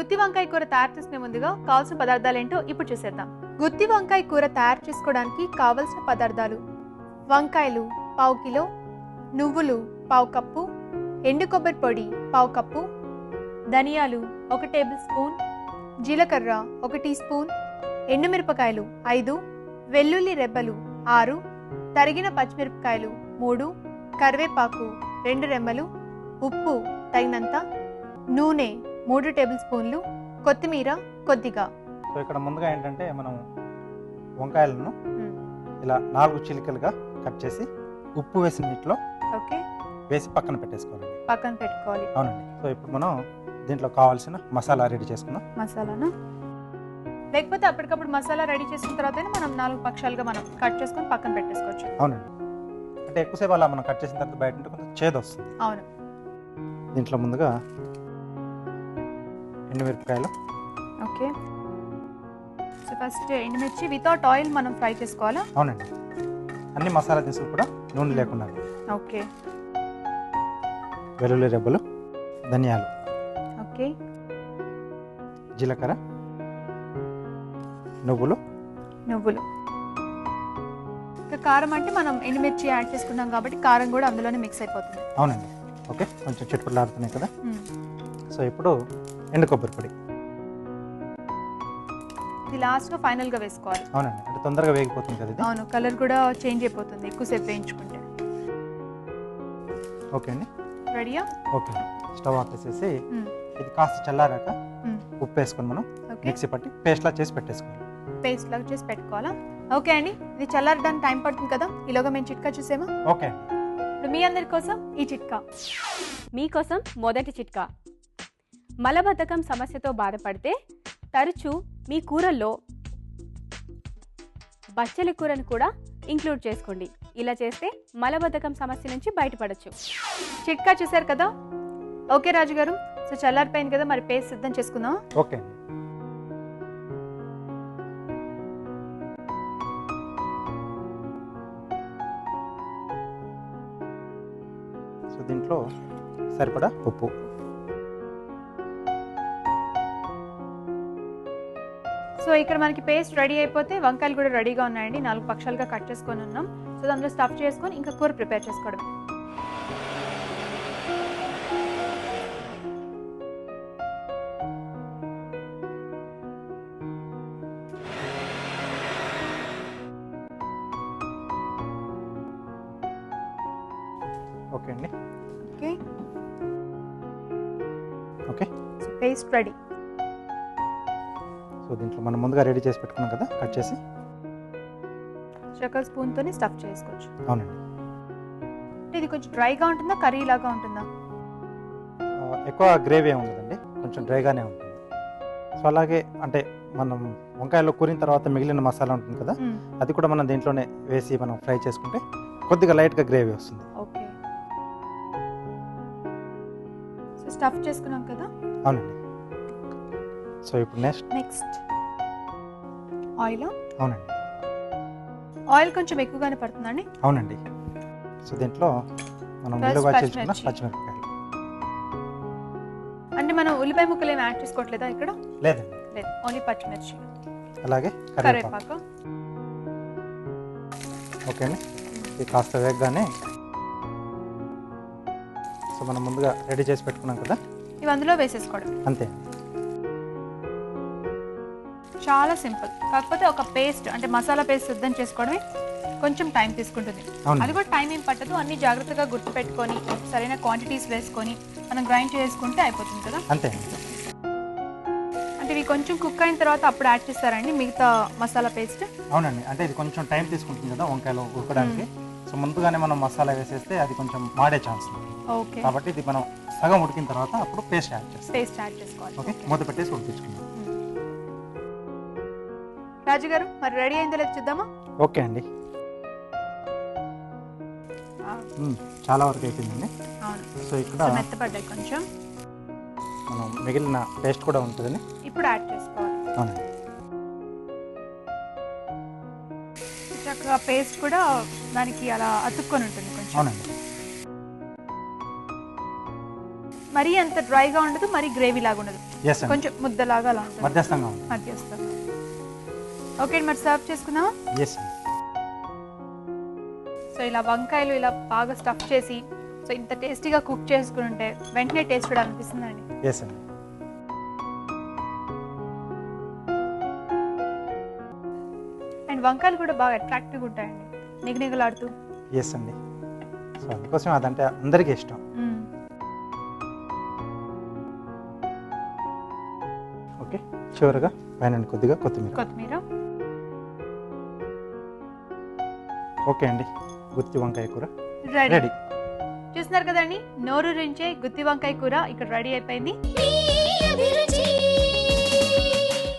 గుత్తి వంకాయ కూర తయారు చేసుకునే ముందుగా కావాల్సిన పదార్థాలు ఏంటో ఇప్పుడు చూసేద్దాం. గుత్తి వంకాయ కూర తయారు చేసుకోవడానికి కావలసిన పదార్థాలు వంకాయలు పావు కిలో నువ్వులు పావు కప్పు ఎండు కొబ్బరి పొడి పావు కప్పు ధనియాలు ఒక టేబుల్ స్పూన్ జీలకర్ర ఒక టీ స్పూన్ ఎండుమిరపకాయలు ఐదు వెల్లుల్లి రెబ్బలు ఆరు తరిగిన పచ్చిమిరపకాయలు మూడు కరివేపాకు రెండు రెమ్మలు ఉప్పు తగినంత నూనె మూడు టేబుల్ స్పూన్లు కొత్తిమీర కొద్దిగా. సో ఇక్కడ ముందుగా ఏంటంటే మనం వంకాయలను. ఇలా నాలుగు చిలికలుగా కట్ చేసి ఉప్పు వేసిన నీటిలో ఓకే. వేసి పక్కన పెట్టేసుకోవాలండి పక్కన పెట్టుకోవాలి. అవునండి. సో ఇప్పుడు మనం దీంట్లో కావాల్సిన మసాలా రెడీ చేసుకుందాం. మసాలాను? లేకపోతే అప్పటికప్పుడు మసాలా రెడీ చేసిన తర్వాత మనం నాలుగు పక్షాలుగా మనం కట్ చేసుకొని పక్కన పెట్టేసుకోవచ్చు. అవునండి. అంటే ఎక్కువసేపు అలా మనం కట్ చేసిన తర్వాత బయట ఉంటే కొంచెం చేదు వస్తుంది అవును. దీంట్లో ముందుగా ఎండుమిరపకాయలు. ఓకే. సో ఫస్ట్ ఎండుమిర్చి వితౌట్ ఆయిల్ మనం ఫ్రై చేసుకోవాలా? అవునండి. అన్ని మసాలా దినుసులు కూడా నూనె లేకుండా. ఓకే. వెల్లుల్లి రెబ్బలు ధనియాలు. ఓకే. జీలకర్ర. నువ్వులు. నువ్వులు. ఇంకా కారం అంటే మనం ఎండుమిర్చి యాడ్ చేసుకున్నాం కాబట్టి కారం కూడా అందులోనే మిక్స్ అయిపోతుంది. అవునండి. ఓకే. కొంచెం చిట్టుపట్లాడుతున్నాయి కదా. సో ఇప్పుడు ఎండు కొబ్బరి పొడి. ఇది లాస్ట్లో ఫైనల్గా వేసుకోవాలి. అవునండి. అంటే తొందరగా వేగిపోతుంది కదా ఇది? అవును. కలర్ కూడా చేంజ్ అయిపోతుంది ఎక్కువసేపు వేయించుకుంటే. ఓకే అండి. రెడీయా ఓకే. స్టవ్ ఆఫ్ చేసేసి ఇది కాస్త చల్లారాక ఉప్పు వేసుకొని మనం ఓకే. మిక్సీ పట్టి పేస్ట్లా చేసి పెట్టేసుకోవాలి. పేస్ట్ లాగా చేసి పెట్టుకోవాలా? ఓకే అండి. ఇది చల్లారడానికి టైం పడుతుంది కదా? ఈలోగా మేము చిట్కా చూసేమా? ఓకే ఇప్పుడు మీ అందరి కోసం ఈ చిట్కా. మీకోసం మొదటి చిట్కా. మలబద్ధకం సమస్యతో బాధపడితే తరచూ మీ కూరల్లో బచ్చలి కూరను కూడా ఇంక్లూడ్ చేసుకోండి. ఇలా చేస్తే మలబద్ధకం సమస్య నుంచి బయటపడచ్చు. చిట్కా చూసారు కదా? ఓకే రాజు గారు సో చల్లారిపోయింది కదా మరి పేస్ట్ సిద్ధం చేసుకుందాం ఓకే సో దీంట్లో సరిపడా ఉప్పు. సో ఇక్కడ మనకి పేస్ట్ రెడీ అయిపోతే వంకాయలు కూడా రెడీగా ఉన్నాయండి. నాలుగు పక్షాలుగా కట్ చేసుకొని ఉన్నాం. సో దాంట్లో స్టఫ్ చేసుకొని ఇంకా కూర ప్రిపేర్ చేసుకోవడం. ఓకే అండి. Okay. Okay paste ready so దీంట్లో మనం ముందుగా రెడీ చేసి పెట్టుకున్నాం కదా కట్ చేసి? చక్కల స్పూన్తోని స్టఫ్ చేసుకోవచ్చు. అవునండి. అంటే ఇది కొంచెం డ్రైగా ఉంటుందా కర్రీ లాగా ఉంటుందా ఎక్కువ గ్రేవీ ఉండదండి కొంచెం డ్రైగానే ఉంటుంది. సో అలాగే అంటే మనం వంకాయలో కూరిన తర్వాత మిగిలిన మసాలా ఉంటుంది కదా. అది కూడా మనం దీంట్లోనే వేసి మనం ఫ్రై చేసుకుంటే కొద్దిగా లైట్గా గ్రేవీ వస్తుంది. ఓకే. సో స్టఫ్ చేసుకున్నాం కదా? అవునండి. సో ఇప్పుడు నెక్స్ట్. నెక్స్ట్. ఆయిల్? అవునండి. ఆయిల్ కొంచెం ఎక్కువగానే పడుతుందండి? అవునండి. సో దీంట్లో మనం నిలువ చేసుకున్న. పచ్చిమిరపకాయలు. అంటే మనం ఉల్లిపాయ ముక్కలు ఏమి యాడ్ చేసుకోవట్లేదా ఇక్కడ? లేదండి. లేదు. ఓన్లీ పచ్చిమిర్చి. అలాగే కరివేపాకు. కరివేపాకు. ఓకే అండి. ఇది కాస్త వేగగానే సో మనం ముందుగా రెడీ చేసి పెట్టుకున్నాం కదా? ఇవి అందులో వేసేసుకోవడం. అంతే. చాలా సింపుల్. కాకపోతే ఒక పేస్ట్ అంటే మసాలా పేస్ట్ సిద్ధం చేసుకోవడమే కొంచెం టైం తీసుకుంటుంది. అది కూడా టైం ఏం పట్టదు. అన్ని జాగ్రత్తగా గుర్తు పెట్టుకొని సరైన క్వాంటిటీస్ వేసుకొని మనం గ్రైండ్ చేసుకుంటే అయిపోతుంది కదా? అంతే. అంటే ఇవి కొంచెం కుక్ అయిన తర్వాత అప్పుడు యాడ్ చేస్తారండి మిగతా మసాలా పేస్ట్ అవునండి. అంటే ఇది కొంచెం టైం తీసుకుంటుంది కదా వంకాయలు ఉడకడానికి. సో ముందుగానే మనం మసాలా వేసేస్తే అది కొంచెం మాడే ఛాన్స్ ఉంది. ఓకే. కాబట్టి ఇది మనం సగం ఉడికిన తర్వాత అప్పుడు పేస్ట్ యాడ్ చేస్తాం. పేస్ట్ యాడ్ చేసుకోవాలి. ఓకే. మూత పెట్టేసి ఉడికించుకుందాం. రాజు గారు మరి రెడీ అయిందో లేదో చూద్దామా? ఓకే అండి. చాలా వరకు అయిపోయిందండి. సో ఇక్కడ మెత్తపడ్డాయి కొంచెం. మనం మిగిలిన పేస్ట్ కూడా ఉంటుందని ఇప్పుడు యాడ్ చేసుకోవాలి. అవునండి. చక్కగా పేస్ట్ కూడా దానికి అలా అతుక్కొని ఉంటుంది కొంచెం. అవునండి. మరీ అంత డ్రైగా ఉండదు మరీ గ్రేవీ లాగా ఉండదు. కొంచెం ముద్దలాగా అలా మధ్యస్థంగా ఉంటుంది. మధ్యస్థంగా ఓకే మరి సర్వ్ చేసుకుందామా? ఎస్ సో ఇలా వంకాయలు ఇలా బాగా స్టఫ్ చేసి సో ఇంత టేస్టీగా కుక్ చేసుకుని ఉంటే వెంటనే టేస్ట్ కూడా అనిపిస్తుందండి. ఎస్ అండి అండ్ వంకాయలు కూడా బాగా అట్రాక్టివ్గా ఉంటాయండి. నిగనిగలాడుతూ. ఎస్ అండి సో అందుకోసం అదంటే అందరికీ ఇష్టం. ఓకే చివరిగా పైన కొద్దిగా కొత్తిమీర. కొత్తిమీర. ఓకే అండి. గుత్తి వంకాయ కూర. రెడీ. రెడీ. చూస్తున్నారు కదండి? నోరు రించే గుత్తి వంకాయ కూర ఇక్కడ రెడీ అయిపోయింది.